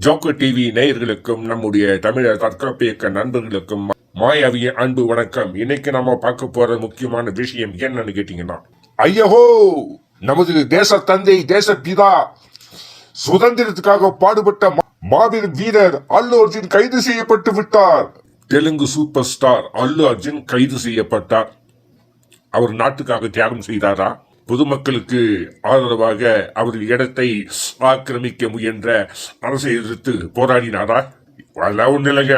Joke TV நேயர்களுக்கும் நம்முடைய தமிழர் தற்காப்பு இயக்க நண்பர்களுக்கும் மாயாவிய அன்பு வணக்கம். இன்னைக்கு நாம பார்க்க போற முக்கியமான விஷயம் என்னன்னு கேட்டீங்கன்னா ஐயஹோ! நமது தேச தந்தை தேச பிதா சுதந்திரத்துக்காக பாடுபட்ட மா- மாபெரும் வீரர் அல்லு அர்ஜுன் கைது செய்யப்பட்டு விட்டார். தெலுங்கு சூப்பர் ஸ்டார் அல்லு அர்ஜுன் கைது செய்யப்பட்டார். அவர் நாட்டுக்காக தியாகம் செய்தாரா? பொதுமக்களுக்கு ஆதரவாக அவர் இடத்தை ஆக்கிரமிக்க முயன்ற அரசை எதிர்த்து போராடினாரா? அதெல்லாம் ஒண்ணு இல்லைங்க.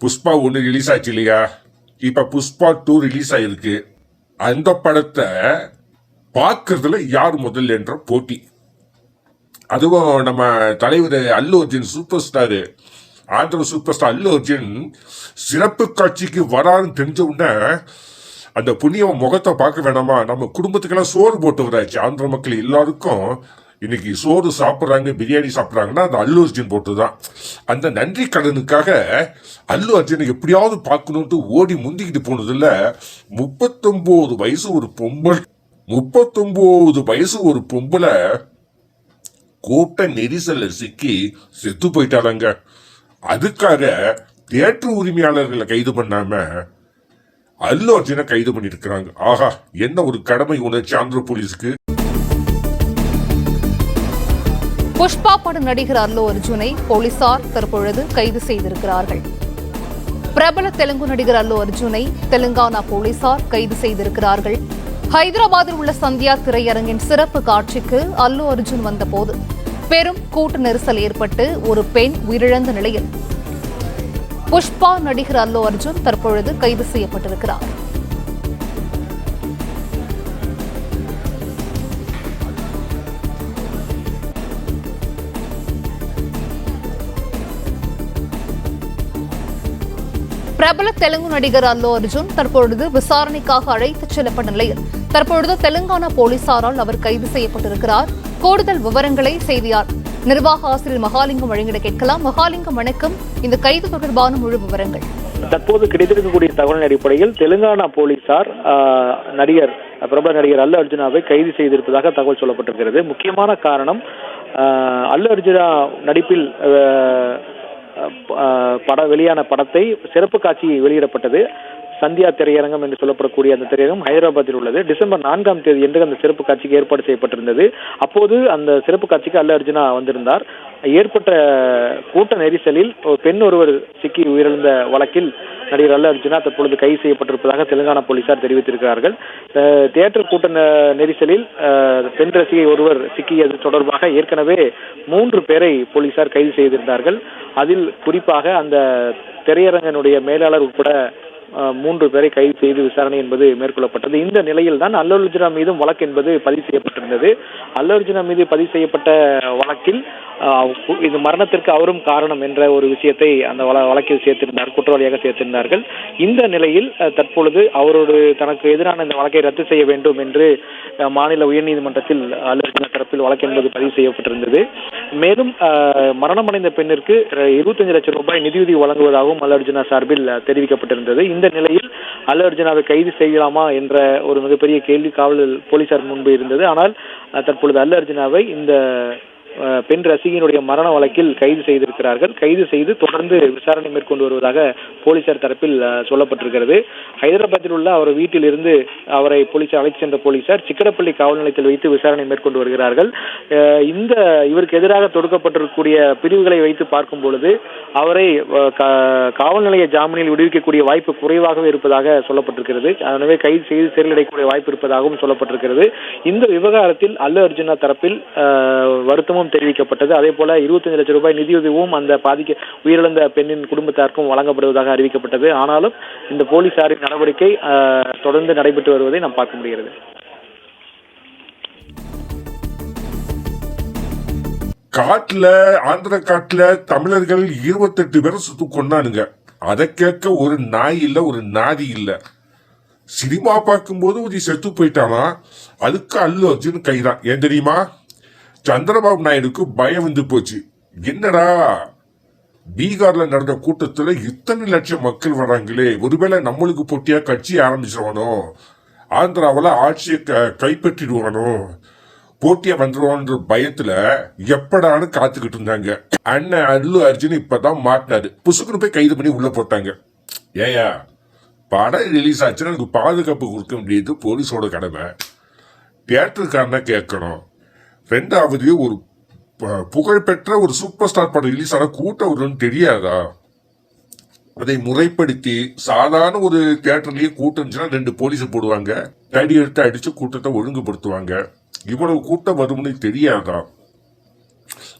புஷ்பா ஒன்று ரிலீஸ் ஆச்சு இல்லையா? இப்ப புஷ்பா டூ ரிலீஸ் ஆயிருக்கு. அந்த படத்தை பார்க்கறதுல யார் முதல் என்ற போட்டி. அதுவும் நம்ம தலைவர் Allu Arjun super star Andhra super star Allu Arjun சிறப்பு காட்சிக்கு வரான்னு தெரிஞ்ச உடனே அந்த புண்ணிய முகத்தை பார்க்க வேணாமா? நம்ம குடும்பத்துக்கெல்லாம் சோறு போட்டு வராச்சு ஆந்திர மக்கள் எல்லாருக்கும் இன்னைக்கு சோறு சாப்பிட்றாங்க பிரியாணி சாப்பிட்றாங்கன்னா அந்த அல்லு அர்ஜுன் போட்டு தான் அந்த நன்றி கடனுக்காக அல்லு அர்ஜுனை எப்படியாவது பார்க்கணுன்ட்டு ஓடி முந்திக்கிட்டு போனதில் முப்பத்தொம்போது வயசு ஒரு பொம்பல் முப்பத்தொம்போது வயசு ஒரு பொம்பளை கூட்ட நெரிசல்ல சிக்கி செத்து போயிட்டாராங்க அதுக்காக தியேட்டர் உரிமையாளர்களை கைது பண்ணாமல் அல்லு அர்ஜுனை கைது பண்ணியிருக்கிறாங்க. ஆஹா என்ன ஒரு கடமை உணர்ச்சி ஆந்திர போலீஸுக்கு? புஷ்பா பட நடிகர் அல்லு அர்ஜுனை போலீசார் தற்பொழுது கைது செய்திருக்கிறார்கள். பிரபல தெலுங்கு நடிகர் அல்லு அர்ஜுனை தெலுங்கானா போலீசார் கைது செய்திருக்கிறார்கள். ஹைதராபாத்தில் உள்ள சந்தியா திரையரங்கின் சிறப்பு காட்சிக்கு அல்லு அர்ஜுன் வந்தபோது பெரும் கூட்ட நெரிசல் ஏற்பட்டு ஒரு பெண் உயிரிழந்த நிலையில் புஷ்பா நடிகர் அல்லு அர்ஜுன் தற்பொழுது கைது செய்யப்பட்டிருக்கிறார். பிரபல தெலுங்கு நடிகர் அல்லு அர்ஜுன் தற்பொழுது விசாரணைக்காக அழைத்துச் செல்லப்பட்ட நிலையில் தற்பொழுது தெலுங்கானா போலீசாரால் அவர் கைது செய்யப்பட்டிருக்கிறார். கூடுதல் விவரங்களை செய்தியார் நிர்வாக ஆசிரியர் மகாலிங்கம் வழங்கிட கேட்கலாம். மகாலிங்கம் வணக்கம். இந்த கைது தொடர்பான முழு விவரங்கள். தற்போது கிடைத்திருக்கக்கூடிய தகவலின் அடிப்படையில் தெலுங்கானா போலீசார் ஆஹ், நடிகர் பிரபல நடிகர் அல்லு அர்ஜுனாவை கைது செய்திருப்பதாக தகவல் சொல்லப்பட்டிருக்கிறது. முக்கியமான காரணம் ஆஹ், அல்லு அர்ஜுனா நடிப்பில் பட வெளியான படத்தை சிறப்பு காட்சி வெளியிடப்பட்டது. சந்தியா திரையரங்கம் என்று சொல்லப்படக்கூடிய அந்த திரையரங்கம் ஹைதராபாத்தில் உள்ளது. டிசம்பர் நான்காம் தேதி என்று அந்த சிறப்பு காட்சிக்கு ஏற்பாடு செய்யப்பட்டிருந்தது. அப்போது அந்த சிறப்பு காட்சிக்கு அல்ல அர்ஜுனா வந்திருந்தார். ஏற்பட்ட கூட்ட நெரிசலில் பெண் ஒருவர் சிக்கி உயிரிழந்த வழக்கில் நடிகர் அல்ல அர்ஜுனா தற்பொழுது கைது செய்யப்பட்டிருப்பதாக தெலுங்கானா போலீசார் தெரிவித்திருக்கிறார்கள். அஹ், தியேட்டர் கூட்ட நெரிசலில் பெண் ரசிகை ஒருவர் சிக்கியது தொடர்பாக ஏற்கனவே மூன்று பேரை போலீசார் கைது செய்திருந்தார்கள். அதில் குறிப்பாக அந்த திரையரங்கனுடைய மேலாளர் உட்பட மூன்று பேரை கைது செய்து விசாரணை என்பது மேற்கொள்ளப்பட்டது. இந்த நிலையில் தான் அல்லு அர்ஜுனா மீதும் வழக்கு என்பது பதிவு செய்யப்பட்டிருந்தது. அல்லு அர்ஜுனா மீது பதிவு செய்யப்பட்ட வழக்கில் அஹ், இது மரணத்திற்கு அவரும் காரணம் என்ற ஒரு விஷயத்தை அந்த வழக்கில் சேர்த்திருந்தார் குற்றவாளியாக சேர்த்திருந்தார்கள். இந்த நிலையில் தற்பொழுது அவரோடு தனக்கு எதிரான இந்த வழக்கை ரத்து செய்ய வேண்டும் என்று அஹ், மாநில உயர்நீதிமன்றத்தில் அல்லு தரப்பில் வழக்கு என்பது பதிவு செய்யப்பட்டிருந்தது. மேலும் மரணமடைந்த பெண்ணிற்கு இருபத்தஞ்சு லட்சம் ரூபாய் நிதியுதவி வழங்குவதாகவும் அல்லு அர்ஜுனா சார்பில் தெரிவிக்கப்பட்டிருந்தது. இந்த நிலையில் அல்லு அர்ஜுனாவை கைது செய்யலாமா என்ற ஒரு மிகப்பெரிய கேள்வி காவல் போலீசார் முன்பு இருந்தது. ஆனால் தற்பொழுது அல்லு அர்ஜுனாவை இந்த பெண் ரசிகனுடைய மரண வழக்கில் கைது செய்திருக்கிறார்கள். கைது செய்து தொடர்ந்து விசாரணை மேற்கொண்டு வருவதாக போலீசார் தரப்பில் சொல்லப்பட்டிருக்கிறது. ஹைதராபாத்தில் உள்ள அவர் வீட்டில் இருந்து அவரை போலீசார் அழைத்து சென்ற போலீசார் சிக்கடப்பள்ளி காவல் நிலையத்தில் வைத்து விசாரணை மேற்கொண்டு வருகிறார்கள். இந்த இவருக்கு எதிராக தொடுக்கப்பட்டிருக்கக்கூடிய பிரிவுகளை வைத்து பார்க்கும் பொழுது அவரை கா- காவல் நிலைய ஜாமீனில் விடுவிக்கக்கூடிய வாய்ப்பு குறைவாகவே இருப்பதாக சொல்லப்பட்டிருக்கிறது. எனவே கைது செய்து சிறையில் வாய்ப்பு இருப்பதாகவும் சொல்லப்பட்டிருக்கிறது. இந்த விவகாரத்தில் அல்லு அர்ஜுனா தரப்பில் வருத்தமும் வருத்தமும் தெரிவிக்கப்பட்டது. அதே போல 25 லட்சம் ரூபாய் நிதியுதவியும் அந்த பாதிக்க உயிரிழந்த பெண்ணின் குடும்பத்தாருக்கும் வழங்கப்படுவதாக அறிவிக்கப்பட்டது. ஆனாலும் இந்த போலீசாரின் நடவடிக்கை தொடர்ந்து நடைபெற்று வருவதை நாம் பார்க்க முடிகிறது. காட்டுல ஆந்திர காட்டுல தமிழர்கள் இருபத்தெட்டு பேரும் சுத்து கொண்டானுங்க அதை கேட்க ஒரு நாய் இல்ல ஒரு நாதி இல்ல. சினிமா பார்க்கும்போது ஒரு செத்து போயிட்டானா? அதுக்கு அல்லு அர்ஜுன் கைதான். ஏன் தெரியுமா? சந்திரபாபு நாயுடுக்கு பயம் வந்து போச்சு. என்னடா? பீகார்ல நடந்த கூட்டத்துல இத்தனை லட்சம் மக்கள் வராங்களே. ஒருவேளை நம்மளுக்கு போட்டியா கட்சி ஆரம்பிச்சிருவானோ? ஆந்திராவில் ஆட்சியை க கைப்பற்றிடுவானோ? போட்டியா வந்துடுவான்ற பயத்துல எப்படான்னு காத்துக்கிட்டு இருந்தாங்க. அண்ணன் அல்லு அர்ஜுன் இப்பதான் மாட்டினாரு. புசுக்குன்னு போய் கைது பண்ணி உள்ள போட்டாங்க. ஏயா படம் ரிலீஸ் ஆச்சுன்னா எனக்கு பாதுகாப்பு கொடுக்க வேண்டியது போலீஸோட கடமை. தியேட்டருக்காரனா கேட்கணும். ரெண்டாவது ஒரு ப- புகழ்பெற்ற ஒரு சூப்பர் ஸ்டார் படம் ரிலீஸ் ஆன கூட்டம் வரும்னு தெரியாதா? அதை முறைப்படுத்தி சாதாரண ஒரு தியேட்டர்லயே கூட்டம் இருந்துச்சுன்னா ரெண்டு போலீஸ் போடுவாங்க. தடி எடுத்து அடிச்சு கூட்டத்தை ஒழுங்குபடுத்துவாங்க. இவ்வளவு கூட்டம் வரும்னு தெரியாதா?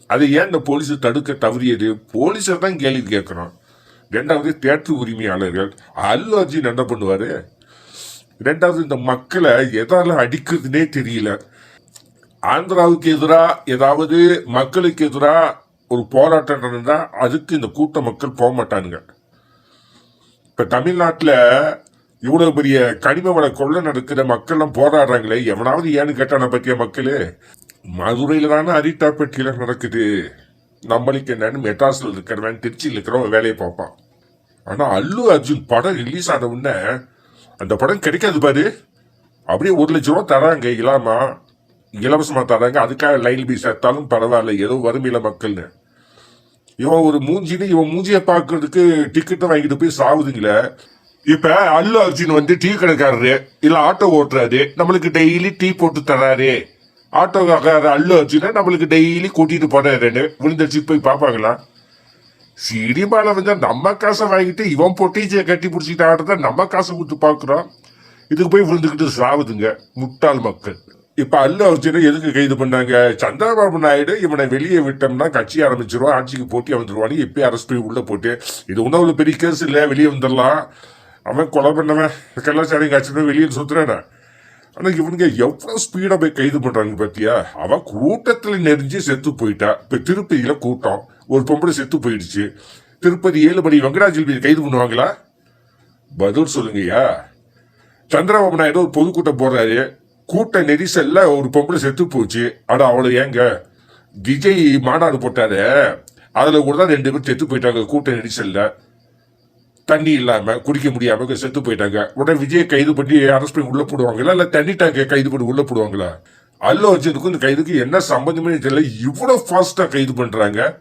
அதை ஏன் இந்த போலீஸ் தடுக்க தவறியது? போலீஸை தான் கேள்வி கேட்கணும். ரெண்டாவது தேட்டர் உரிமையாளர்கள். அல்லு அர்ஜுன் என்ன பண்ணுவாரு? ரெண்டாவது இந்த மக்களை எதால அடிக்கிறதுனே தெரியல. ஆந்திராவுக்கு எதிராக ஏதாவது மக்களுக்கு எதிராக ஒரு போராட்டம் நடந்தால் அதுக்கு இந்த கூட்ட மக்கள் போக மாட்டானுங்க. இப்போ தமிழ்நாட்டில் இவ்வளோ பெரிய கனிம வள கொள்ள நடக்கிற மக்கள்லாம் போராடுறாங்களே எவனாவது ஏன்னு கேட்டான பற்றிய மக்களே? மதுரையில் தானே அரிட்டாப்பட்டியில் நடக்குது. நம்மளுக்கு என்னன்னு மெட்ராஸில் இருக்கிறவன் திருச்சியில் இருக்கிறவன் வேலையை பார்ப்பான். ஆனால் அல்லு அர்ஜுன் படம் ரிலீஸ் ஆன உடனே அந்த படம் கிடைக்காது பாரு. அப்படியே ஒரு லட்ச ரூபா தராங்க இல்லாமல் இலவசமாக தராங்க. அதுக்காக லைன் பீஸ் எடுத்தாலும் பரவாயில்ல. ஏதோ வறுமையில மக்கள்னு. இவன் ஒரு மூஞ்சின்னு இவன் மூஞ்சியை பார்க்கறதுக்கு டிக்கெட்டை வாங்கிட்டு போய் சாவுதுங்களே. இப்ப அல்லு அர்ஜுன் வந்து டீ கடைக்காரரு இல்ல ஆட்டோ ஓட்டுறாரு நம்மளுக்கு டெய்லி டீ போட்டு தராரு. ஆட்டோக்கார அல்லு அர்ஜுனை நம்மளுக்கு டெய்லி கூட்டிட்டு போறாருன்னு விழுந்தடிச்சு போய் பார்ப்பாங்களா? சினிமால வந்து நம்ம காசை வாங்கிட்டு இவன் பொட்டீச்சியை கட்டி பிடிச்சிட்டு ஆடுறத நம்ம காசை கொடுத்து பார்க்குறோம். இதுக்கு போய் விழுந்துக்கிட்டு சாவுதுங்க. முட்டாள் மக்கள். இப்ப அல்லு அர்ஜுனை எதுக்கு கைது பண்ணாங்க? சந்திரபாபு நாயுடு இவனை வெளியே விட்டோம்னா கட்சி ஆரம்பிச்சிருவான் ஆட்சிக்கு போட்டி வந்துருவான்னு இப்பயே அரெஸ்ட் பண்ணி உள்ள போட்டு இது ஒன்றும் பெரிய கேஸ் இல்லை வெளியே வந்துடலாம். அவன் கொலை பண்ணவன். கலாச்சாரி காட்சி வெளியே சுத்துறான? ஆனா இவனுங்க எவ்வளவு ஸ்பீடா போய் கைது பண்றாங்க பாத்தியா? அவன் கூட்டத்துல நெறிஞ்சு செத்து போயிட்டா. இப்ப திருப்பதியில கூட்டம். ஒரு பொம்பளை செத்து போயிடுச்சு. திருப்பதி ஏழு மணி வெங்கடாஜலபதி கைது பண்ணுவாங்களா? பதில் சொல்லுங்கய்யா. சந்திரபாபு நாயுடு ஒரு பொதுக்கூட்டம் போடுறாரு. கூட்ட நெரிசல்ல ஒரு பொம்பளை செத்து போச்சு. அட அவளை ஏங்க? விஜய் மாநாடு போட்டாரு. அதுல கூட தான் ரெண்டு பேர் செத்து போயிட்டாங்க கூட்ட நெரிசல்ல. தண்ணி இல்லாம குடிக்க முடியாம செத்து போயிட்டாங்க. உடனே விஜய் கைது பண்ணி அரெஸ்ட் பண்ணி உள்ள போடுவாங்களா? இல்ல தண்ணி டேங்க கைது பண்ணி உள்ள போடுவாங்களா? அல்லு அர்ஜுனுக்கும் இந்த கைதுக்கு என்ன சம்பந்தமே தெரியல. இவ்வளவு ஃபாஸ்டா கைது பண்றாங்க.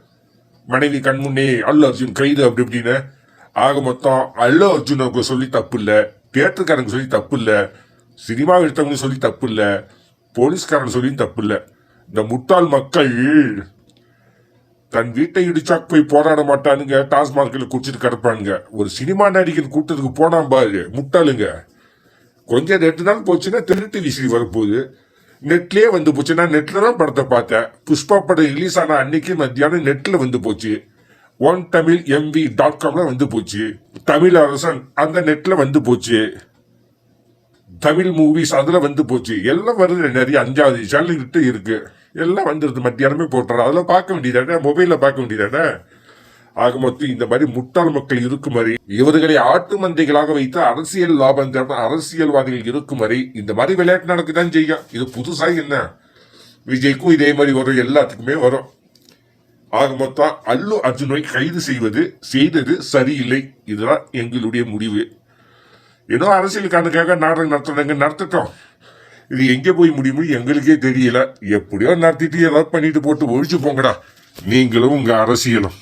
மனைவி கண்முன்னே அல்லு அர்ஜுன் கைது அப்படி இப்படின்னு. ஆக மொத்தம் அல்லு அர்ஜுனுக்கு சொல்லி தப்பு இல்லை. தியேட்டருக்காரங்க சொல்லி தப்பு இல்லை. சினிமா எடுத்தவங்க சொல்லி தப்பு இல்லை போலீஸ்காரன் சொல்லியும் தப்பு இல்லை இந்த முட்டாள் மக்கள் தன் வீட்டை இடிச்சா போய் போராட மாட்டானுங்க டாஸ்மார்க்கில் குடிச்சிட்டு கிடப்பானுங்க. ஒரு சினிமா நடிகர் கூட்டத்துக்கு போனா பாரு முட்டாளுங்க. கொஞ்சம் ரெண்டு நாள் போச்சுன்னா திருட்டு விசிறி வரப்போகுது. நெட்லேயே வந்து போச்சுன்னா நெட்டில் தான் படத்தை பார்த்தேன். புஷ்பா படம் ரிலீஸ் ஆன அன்னைக்கு மத்தியானம் நெட்டில் வந்து போச்சு. ஒன் தமிழ் எம்வி டாட் காம்ல வந்து போச்சு. தமிழ் அரசன் அந்த நெட்டில் வந்து போச்சு. தமிழ் மூவிஸ் அதில் வந்து போச்சு. எல்லாம் வருது நிறைய. அஞ்சாவது சேனல் கிட்ட இருக்கு. எல்லாம் வந்துருது மத்தியானமே போட்டுறோம் அதெல்லாம் பார்க்க வேண்டியதானே? மொபைலில் பார்க்க வேண்டியதானே? ஆக மொத்தம் இந்த மாதிரி முட்டாள் மக்கள் இருக்கும் வரை இவர்களை ஆட்டு மந்தைகளாக வைத்து அரசியல் லாபம் தேட அரசியல்வாதிகள் இருக்கும் வரை இந்த மாதிரி விளையாட்டு நடக்கதான் செய்யும். இது புதுசாக என்ன? விஜய்க்கும் இதே மாதிரி வரும். எல்லாத்துக்குமே வரும். ஆக மொத்தம் அல்லு அர்ஜுனை கைது செய்வது செய்தது சரியில்லை. இதுதான் எங்களுடைய முடிவு. ஏதோ அரசியலுக்கானுக்காக நாடகம் நடத்துறாங்க நடத்தட்டும். இது எங்க போய் முடியுமோ எங்களுக்கே தெரியல. எப்படியோ நடத்திட்டு ஏதாவது பண்ணிட்டு போட்டு ஒழிச்சு போங்கடா நீங்களும் உங்க அரசியலும்.